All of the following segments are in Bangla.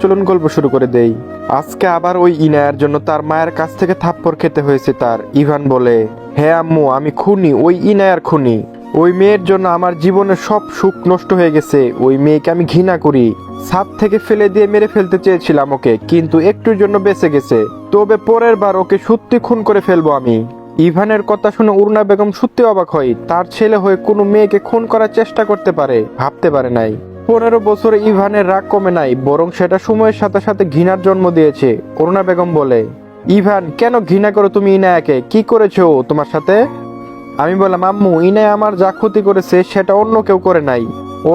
চলুন গল্প শুরু করে দেই। আজকে আবার ওই ইনায়ার জন্য তার মায়ের কাছ থেকে থাপ্পড় খেতে হয়েছে তার, ইভান বলে। হ্যাঁ আম্মু, আমি খুনি, ওই ইনায়ার খুনি। ওই মেয়ের জন্য আমার জীবনের সব সুখ নষ্ট হয়ে গেছে, ওই মেয়েকে আমি ঘৃণা করি। ছাদ থেকে ফেলে দিয়ে মেরে ফেলতে চেয়েছিলাম ওকে, কিন্তু একটুর জন্য বেঁচে গেছে। তবে পরের বার ওকে সত্যি খুন করে ফেলব আমি। ইভানের কথা শুনে উরনা বেগম সত্যি অবাক হয়, তার ছেলে হয়ে কোনো মেয়েকে খুন করার চেষ্টা করতে পারে, ভাবতে পারে নাই। পনেরো বছরে ইভানের রাগ কমে নাই, বরং সেটা সময়ের সাথে সাথে ঘৃণার জন্ম দিয়েছে, অরুণা বেগম বলে। ইভান, কেন ঘৃণা করো তুমি ইনায়াকে? কি করেছ তোমার সাথে? আমি বললাম, আম্মু, ইনায় আমার যা ক্ষতি করেছে সেটা অন্য কেউ করে নাই।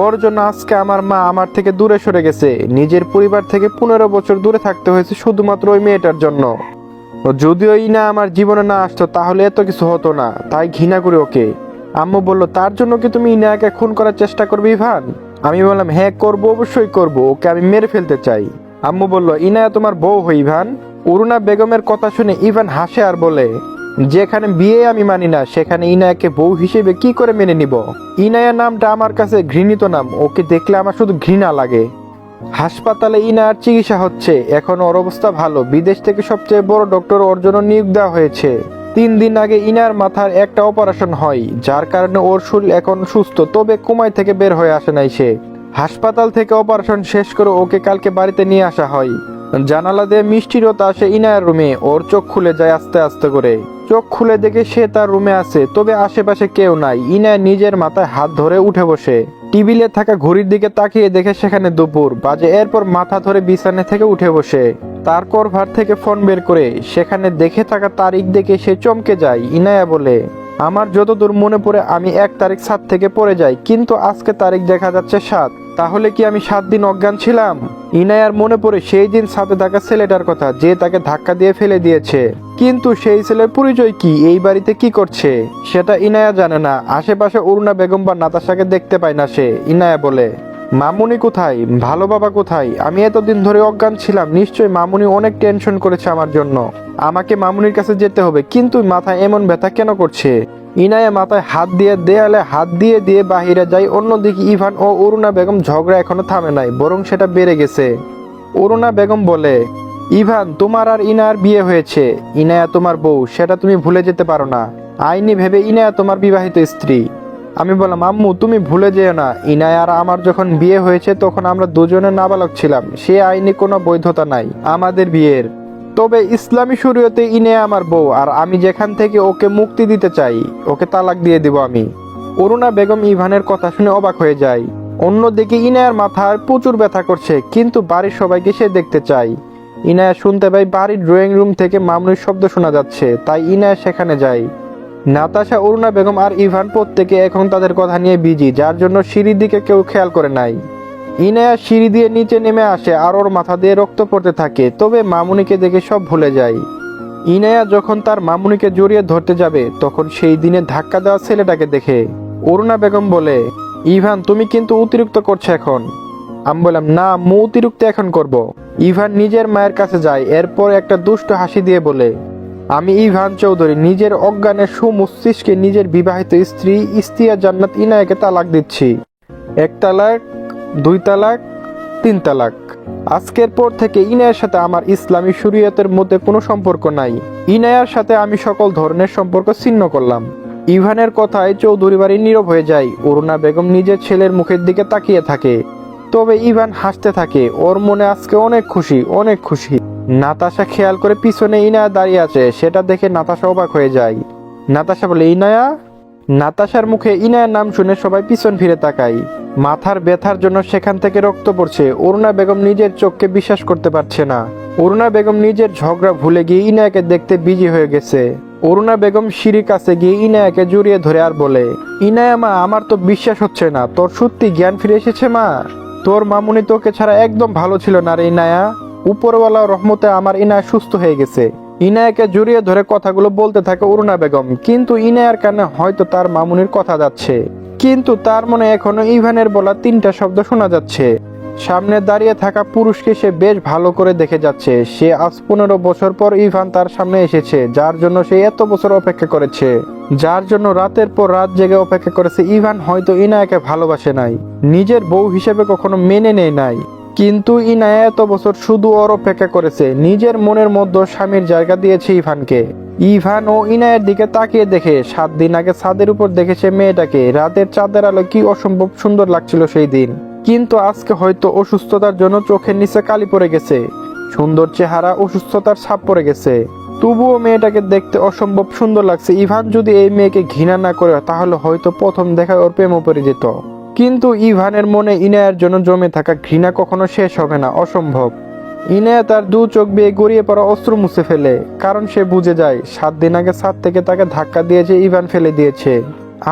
ওর জন্য আজকে আমার মা আমার থেকে দূরে সরে গেছে। নিজের পরিবার থেকে পনেরো বছর দূরে থাকতে হয়েছে শুধুমাত্র ওই মেয়েটার জন্য। যদিও ইনা আমার জীবনে না আসতো, তাহলে এত কিছু হতো না, তাই ঘৃণা করি ওকে। আম্মু বলল, তার জন্য কি তুমি ইনায়াকে খুন করার চেষ্টা করবে ইভান? আমি বললাম হ্যাঁ করব, অবশ্যই করব, ওকে আমি মেরে ফেলতে চাই। আম্মু বলল, ইনায়া, তোমার বউ হই ইভান। অরুণা বেগমের কথা শুনে ইভান হাসে আর বলে, যেখানে বিয়ে আমি মানি না, সেখানে ইনায়াকে বউ হিসেবে কি করে মেনে নিব? ইনায়া নামটা আমার কাছে ঘৃণিত নাম, ওকে দেখলে আমার শুধু ঘৃণা লাগে। হাসপাতালে ইনায়ার চিকিৎসা হচ্ছে, এখন ওর অবস্থা ভালো, বিদেশ থেকে সবচেয়ে বড় ডক্টর ওর জন্য নিয়োগ দেওয়া হয়েছে। তিন দিন আগে ইনার মাথার একটা অপারেশন হয়, যার কারণে ওর শরীর এখন সুস্থ, তবে কুমাই থেকে বের হয়ে আসে নাই সে। হাসপাতাল থেকে অপারেশন শেষ করে ওকে কালকে বাড়িতে নিয়ে আসা হয়। জানালা দিয়ে মিষ্টিরতা আসে ইনার রুমে, ওর চোখ খুলে যায় আস্তে আস্তে করে। চোখ খুলে দেখে সে তার রুমে আছে, তবে আশেপাশে কেউ নাই। ইনায় নিজের মাথায় হাত ধরে উঠে বসে। টেবিলে থাকা ঘড়ির দিকে তাকিয়ে দেখে সেখানে দুপুর। বাজে এরপর মাথা ধরে বিছানা থেকে উঠে বসে। তার ভার থেকে ফোন বের করে, সেখানে দেখে থাকা তারিখ দেখে সে চমকে যায়, ইনায়া বলে। আমার যতদূর মনে পড়ে, আমি এক তারিখ সাত থেকে পড়ে যাই, কিন্তু আজকে তারিখ দেখা যাচ্ছে সাত। তাহলে কি আমি সাত দিন অজ্ঞান ছিলাম? ইনায়ার মনে পড়ে সেই দিন সাথে থাকা ছেলেটার কথা, যে তাকে ধাক্কা দিয়ে ফেলে দিয়েছে। কিন্তু সেই ছেলের পরিচয় কি? এই বাড়িতে কি করছে? সেটা ইনায়া জানে না। আশেপাশে অরুণা বেগম বা নাতাশাকে দেখতে পায় না সে, ইনায়া বলে। মামুনি কোথায়? ভালো বাবা কোথায়? আমি এতদিন ধরে অজ্ঞান ছিলাম। নিশ্চয়ই মামুনি অনেক টেনশন করেছে আমার জন্য। আমাকে মামুনির কাছে যেতে হবে। কিন্তু মাথায় এমন ব্যথা কেন করছে? ইনায়া মাথায় হাত দিয়ে দেয়ালে হাত দিয়ে দিয়ে বাহিরে যায় অন্যদিকে ইভান ও অরুণা বেগম ঝগড়া এখনও থামে নাই, বরং সেটা বেড়ে গেছে। অরুণা বেগম বলে, ইভান, তোমার আর ইনার বিয়ে হয়েছে। ইনায়া তোমার বউ, সেটা তুমি ভুলে যেতে পারো না। আইনি ভেবে ইনায়া তোমার বিবাহিত স্ত্রী। আমি বললাম, আম্মু, তুমি ভুলে যেও না। ইনায়া আর আমার যখন বিয়ে হয়েছে, তখন আমরা দুজনে নাবালক ছিলাম। সে আইনি কোনো বৈধতা নাই। আমাদের বিয়ের তবে ইসলামী শরীয়তে ইনে আমার বউ, আর আমি যেখান থেকে ওকে মুক্তি দিতে চাই, ওকে তালাক দিয়ে দিব আমি। অরুণা বেগম ইভানের কথা শুনে অবাক হয়ে যায়। অন্যদিকে ইনায়ার মাথায় প্রচুর ব্যথা করছে, কিন্তু বাড়ির সবাইকে সে দেখতে চায়। ইনায়া শুনতে পাই বাড়ির ড্রয়িং রুম থেকে মামুনির শব্দ শোনা যাচ্ছে, তাই ইনায়া সেখানে যায়। নাতাশা, অরুণা বেগম আর ইভান প্রত্যেকে এখন তাদের কথা নিয়ে বিজি, যার জন্য সিঁড়ির দিকে কেউ খেয়াল করে নাই। ইনায়া সিঁড়ি দিয়ে নিচে নেমে আসে আর ওর মাথা দিয়ে রক্ত পড়তে থাকে। তবে মামুনিকে দেখে সব ভুলে যায়। ইনায়া যখন তার মামুনিকে জড়িয়ে ধরতে যাবে, তখন সেই দিনে ধাক্কা দেওয়া ছেলেটাকে দেখে। অরুণা বেগম বলে, ইভান, তুমি কিন্তু অতিরিক্ত করছ এখন। আমি বললাম, না মু অতিরিক্ত এখন করব। ইভান নিজের মায়ের কাছে যায়, এরপর একটা দুষ্ট হাসি দিয়ে বলে, আমি ইভান চৌধুরী, নিজের অজ্ঞানের সুমস্তিষ্কে নিজের বিবাহিত স্ত্রী ইস্তিয়া জান্নাত ইনায়াকে তালাক দিচ্ছি। এক তালাক দুই তালাক, তিন তালাক। আজকের পর থেকে ইনায়ার সাথে আমার ইসলামী শরীয়তের মধ্যে কোনো সম্পর্ক নাই। ইনায়ার সাথে আমি সকল ধরনের সম্পর্ক ছিন্ন করলাম। ইভানের কথায় চৌধুরী বাড়ি নীরব হয়ে যায়। অরুণা বেগম নিজের ছেলের মুখের দিকে তাকিয়ে থাকে। তবে ইভান হাসতে থাকে। ওর মনে আজকে অনেক খুশি অনেক খুশি। নাতাশা খেয়াল করে পিছনে ইনায়া দাঁড়িয়ে আছে। সেটা দেখে নাতাশা অবাক হয়ে যায়। নাতাশা বলে, ইনায়া নাতাশার মুখে ইনায়ার নাম শুনে সবাই পিছন ফিরে তাকায়। মাথার ব্যথার জন্য সেখান থেকে রক্ত পড়ছে। অরুণা বেগম নিজের চোখকে বিশ্বাস করতে পারছে না। অরুণা বেগম নিজের ঝগড়া ভুলে গিয়ে ইনায়াকে দেখতে বিজি হয়ে গেছে। অরুণা বেগম সিঁড়ির কাছে গিয়ে ইনায়াকে জড়িয়ে ধরে আর বলে, ইনায়া মা, আমার তো বিশ্বাস হচ্ছে না। তোর সত্যি জ্ঞান ফিরে এসেছে মা? তোর মামুনি তোকে ছাড়া একদম ভালো ছিল না রে ইনায়া। উপরওয়ালা রহমতে আমার ইনায়া সুস্থ হয়ে গেছে। ইনায়াকে জড়িয়ে ধরে কথাগুলো বলতে থাকে অরুণা বেগম, কিন্তু ইনায়ার কানে হয়তো তার মামুনির কথা যাচ্ছে। কিন্তু তার মনে এখনও ইভানের বলা তিনটা শব্দ শোনা যাচ্ছে। সামনে দাঁড়িয়ে থাকা পুরুষকে সে বেশ ভালো করে দেখে যাচ্ছে। সে আজ পনেরো বছর পর ইভান তার সামনে এসেছে, যার জন্য সে এত বছর অপেক্ষা করেছে। যার জন্য রাতের পর রাত জেগে অপেক্ষা করেছে ইভান, হয়তো ইনায়াকে ভালোবাসে নাই। নিজের বউ হিসেবে কখনো মেনে নেয় নাই। কিন্তু ইনায়া এত বছর শুধু ওর অপেক্ষা করেছে। নিজের মনের মধ্যে স্বামীর জায়গা দিয়েছে ইভানকে। ইভান ও ইনায়ের দিকে তাকিয়ে দেখে, সাত দিন আগে ছাদের উপর দেখেছে মেয়েটাকে। রাতের চাঁদের আলো কি অসম্ভব সুন্দর লাগছিল সেই দিন। কিন্তু আজকে হয়তো অসুস্থতার জন্য চোখের নিচে কালি পড়ে গেছে। সুন্দর চেহারা, অসুস্থতার ছাপ পড়ে গেছে। তবুও মেয়েটাকে দেখতে অসম্ভব সুন্দর লাগছে। ইভান যদি এই মেয়েকে ঘৃণা না করে, তাহলে হয়তো প্রথম দেখায় ওর প্রেমও পড়ে যেত। কিন্তু ইভানের মনে ইনায়ার জন্য জমে থাকা ঘৃণা কখনো শেষ হবে না, অসম্ভব। ইনায়া তার দু চোখ বেয়ে গড়িয়ে পড়া অস্ত্র মুছে ফেলে, কারণ সে বুঝে যায়, সাত দিন আগে ছাদ থেকে তাকে ধাক্কা দিয়েছে ইভান ফেলে দিয়েছে।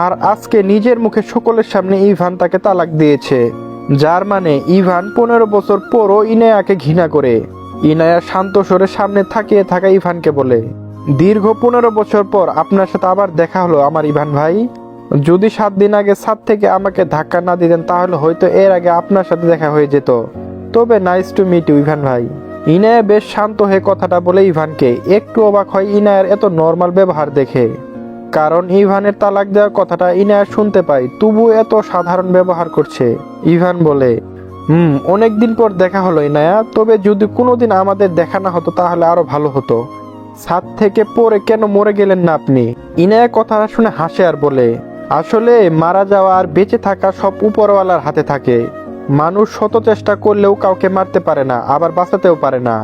আর আজকে নিজের মুখে সকলের সামনে ইভান তাকে তালাক দিয়েছে, যার মানে ইভান পনেরো বছর পরও ইনায়াকে ঘৃণা করে। ইনায়া শান্ত স্বরে সামনে থাকিয়ে থাকা ইভানকে বলে, দীর্ঘ পনেরো বছর পর আপনার সাথে আবার দেখা হলো আমার ইভান ভাই? যদি সাত দিন আগে ছাদ থেকে আমাকে ধাক্কা না দিতেন, তাহলে হয়তো এর আগে আপনার সাথে দেখা হয়ে যেত। তবে nice to meet you, Ivan ভাই। ইনায়া বেশ শান্ত হয়ে কথাটা বলে ইভানকে। একটু অবাক হয় ইনায়ের এত নর্মাল ব্যবহার দেখে। কারণ ইভানের তালাক দেওয়ার কথাটা ইনায়া শুনতে পায়, তবু এত সাধারণ ব্যবহার করছে। ইভান বলে, হুম অনেকদিন পর দেখা হলো ইনায়া, তবে যদি কোনোদিন আমাদের দেখা না হতো, তাহলে আরও ভালো হতো। ছাদ থেকে পরে কেন মরে গেলেন না আপনি? ইনায়া কথাটা শুনে হাসে আর বলে আসলে মারা যাওয়া আর বেঁচে থাকা সব উপরওয়ালার হাতে থাকে। মানুষ শত চেষ্টা করলেও কাউকে মারতে পারে না, আবার বাঁচাতেও পারে না।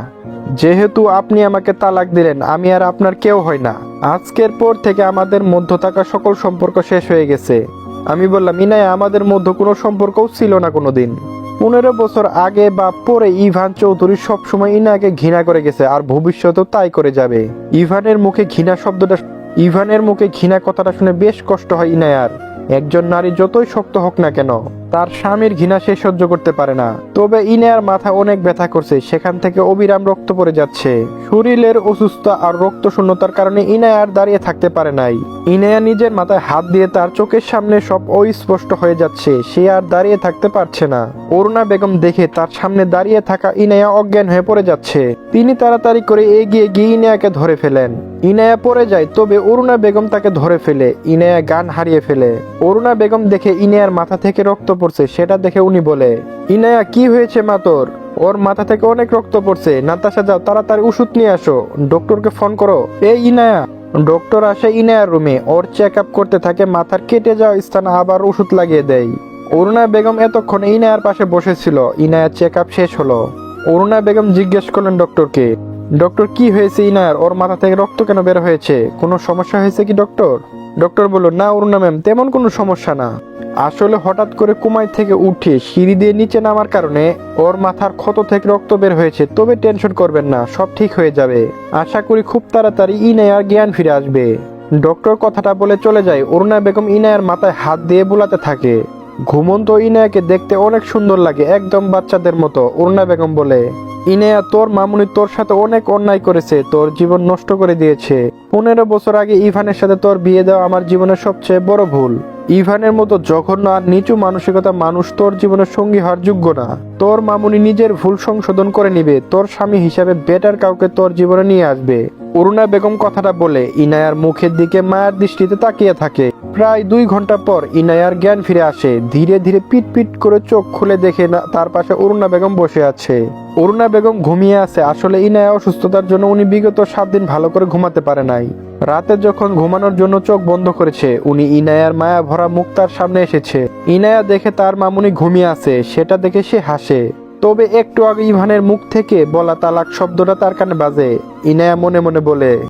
যেহেতু আপনি আমাকে তালাক দিলেন, আমি আর আপনার কেউ হয় না। আজকের পর থেকে আমাদের মধ্য থাকা সকল সম্পর্ক শেষ হয়ে গেছে। আমি বললাম ইনায় আমাদের মধ্যে কোনো সম্পর্কও ছিল না কোনোদিন। পনেরো বছর আগে বা পরে ইভান চৌধুরী সবসময় ইনাকে ঘৃণা করে গেছে, আর ভবিষ্যতেও তাই করে যাবে। ইভানের মুখে ঘৃণা শব্দটা ইভানের মুখে ঘৃণা কথাটা শুনে বেশ কষ্ট হয় ইনায়ার। একজন নারী যতই শক্ত হোক না কেন, তার স্বামীর ঘৃণা সে সহ্য করতে পারে না। তবে ইনায়ার মাথা অনেক ব্যথা করছে, সেখান থেকে অবিরাম রক্ত পড়ে যাচ্ছে। শরীরের অসুস্থ আর রক্ত শূন্যতার কারণে ইনায়ার দাঁড়িয়ে থাকতে পারে নাই। ইনায়া নিজের মাথায় হাত দিয়ে তার চোখের সামনে সব অস্পষ্ট হয়ে যাচ্ছে, সে আর দাঁড়িয়ে থাকতে পারছে না। অরুণা বেগম দেখে তার সামনে দাঁড়িয়ে থাকা ইনায়া অজ্ঞান হয়ে পড়ে যাচ্ছে। তিনি তাড়াতাড়ি করে এগিয়ে গিয়ে ইনায়াকে ধরে ফেলেন। ইনায়া পড়ে যায়, তবে অরুণা বেগম তাকে ধরে ফেলে, ইনায়া গান হারিয়ে ফেলে। অরুণা বেগম দেখে ইনায়ার মাথা থেকে রক্ত পড়ছে, সেটা দেখে উনি বলে, ইনায়া, কি হয়েছে মা তোর? ওর মাথা থেকে অনেক রক্ত পড়ছে। নাতাশা, যাও, তাড়াতাড়ি ওষুধ নিয়ে আসো। ডক্টরকে ফোন করো। এই ইনায়া! ডক্টর আসে ইনায়ার রুমে। ওর চেক আপ করতে থাকে, মাথার কেটে যাওয়া স্থান আবার ওষুধ লাগিয়ে দেয়। অরুণা বেগম এতক্ষণ ইনায়ার পাশে বসেছিল। ইনায়ার চেক আপ শেষ হলো। অরুণা বেগম জিজ্ঞেস করলেন ডক্টরকে, ডক্টর, কি হয়েছে ইনায়ার ওর মাথা থেকে রক্ত কেন বের হয়েছে? কোনো সমস্যা হয়েছে কি ডক্টর? ডক্টর বলল, না অরুণা ম্যাম, তেমন কোনো সমস্যা না। আসলে হঠাৎ করে কুমাই থেকে উঠে সিঁড়ি দিয়ে নিচে নামার কারণে ওর মাথার ক্ষত থেকে রক্ত বের হয়েছে, তবে টেনশন করবেন না, সব ঠিক হয়ে যাবে। আশা করি খুব তাড়াতাড়ি ইনায়ার জ্ঞান ফিরে আসবে। ডক্টর কথাটা বলে চলে যায়। অরুণা বেগম ইনায়ার মাথায় হাত দিয়ে বোলাতে থাকে। ঘুমন্ত ইনায়াকে দেখতে অনেক সুন্দর লাগে, একদম বাচ্চাদের মতো অরুণা বেগম বলে। ইনেয়া, তোর মামুনি তোর সাথে অনেক অন্যায় করেছে, তোর জীবন নষ্ট করে দিয়েছে। পনেরো বছর আগে ইভানের সাথে তোর বিয়ে দেওয়া আমার জীবনের সবচেয়ে বড় ভুল। ইভানের মতো জঘন্য আর নিচু মানসিকতা মানুষ তোর জীবনের সঙ্গী হওয়ার যোগ্য না। তোর মামুনি নিজের ভুল সংশোধন করে নিবে। তোর স্বামী হিসাবে বেটার কাউকে তোর জীবনে নিয়ে আসবে। অরুণা বেগম কথাটা বলে ইনায়ার মুখের দিকে মায়ের দৃষ্টিতে তাকিয়ে থাকে। প্রায় দুই ঘণ্টা পর ইনায়ার জ্ঞান ফিরে আসে। ধীরে ধীরে পিট পিট করে চোখ খুলে দেখে তার পাশে অরুণা বেগম বসে আছে। অরুণা বেগম ঘুমিয়ে আছে। আসলে ইনায়া অসুস্থতার জন্য উনি বিগত সাত দিন ভালো করে ঘুমাতে পারে নাই। রাতে যখন ঘুমানোর জন্য চোখ বন্ধ করেছে, উনি ইনায়ার মায়া ভরা মুখ তার সামনে এসেছে। ইনায়া দেখে তার মামুনি ঘুমিয়ে আছে। সেটা দেখে সে হাসে। তবে একটু আগে ইভানের মুখ থেকে বলা তালাক শব্দটা তার কানে বাজে। ইনায়া মনে মনে বলে।